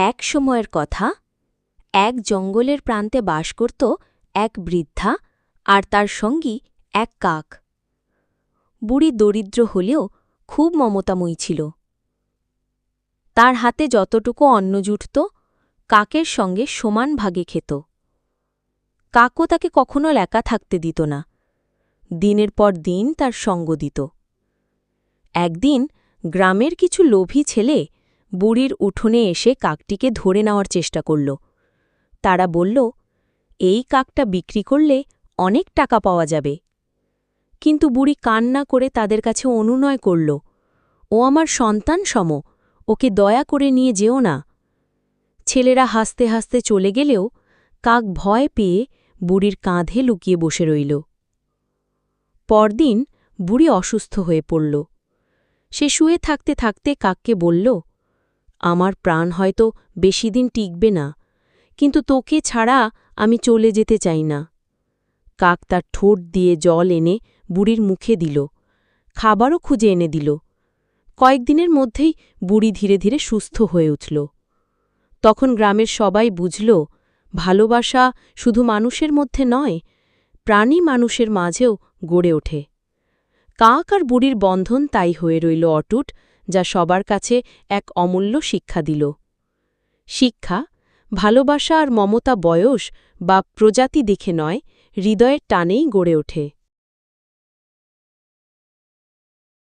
এক সময়ের কথা, এক জঙ্গলের প্রান্তে বাস করত এক বৃদ্ধা আর তার সঙ্গী এক কাক। বুড়ি দরিদ্র হলেও খুব মমতাময়ী ছিল। তার হাতে যতটুকু অন্ন জুটত, কাকের সঙ্গে সমান ভাগে খেত। কাকও তাকে কখনো একা থাকতে দিত না। দিনের পর দিন তার সঙ্গ দিত। একদিন গ্রামের কিছু লোভী ছেলে বুড়ির উঠোনে এসে কাকটিকে ধরে নেওয়ার চেষ্টা করল। তারা বলল, এই কাকটা বিক্রি করলে অনেক টাকা পাওয়া যাবে। কিন্তু বুড়ি কান্না করে তাদের কাছে অনুনয় করল, ও আমার সন্তান সম, ওকে দয়া করে নিয়ে যেও না। ছেলেরা হাসতে হাসতে চলে গেলেও কাক ভয় পেয়ে বুড়ির কাঁধে লুকিয়ে বসে রইল। পরদিন বুড়ি অসুস্থ হয়ে পড়ল। সে শুয়ে থাকতে থাকতে কাককে বলল আমার প্রাণ হয়তো বেশি দিন টিকবে না, কিন্তু তোকে ছাড়া আমি চলে যেতে চাই না। কাক তার ঠোঁট দিয়ে জল এনে বুড়ির মুখে দিল, খাবারও খুঁজে এনে দিল। কয়েকদিনের মধ্যেই বুড়ি ধীরে ধীরে সুস্থ হয়ে উঠল। তখন গ্রামের সবাই বুঝল, ভালোবাসা শুধু মানুষের মধ্যে নয় প্রাণী মানুষের মাঝেও গড়ে ওঠে। কাক আর বুড়ির বন্ধন তাই হয়ে রইল অটুট, যা সবার কাছে এক অমূল্য শিক্ষা দিল। শিক্ষা, ভালোবাসা আর মমতা বয়স বা প্রজাতি দেখে নয়, হৃদয়ের টানেই গড়ে ওঠে।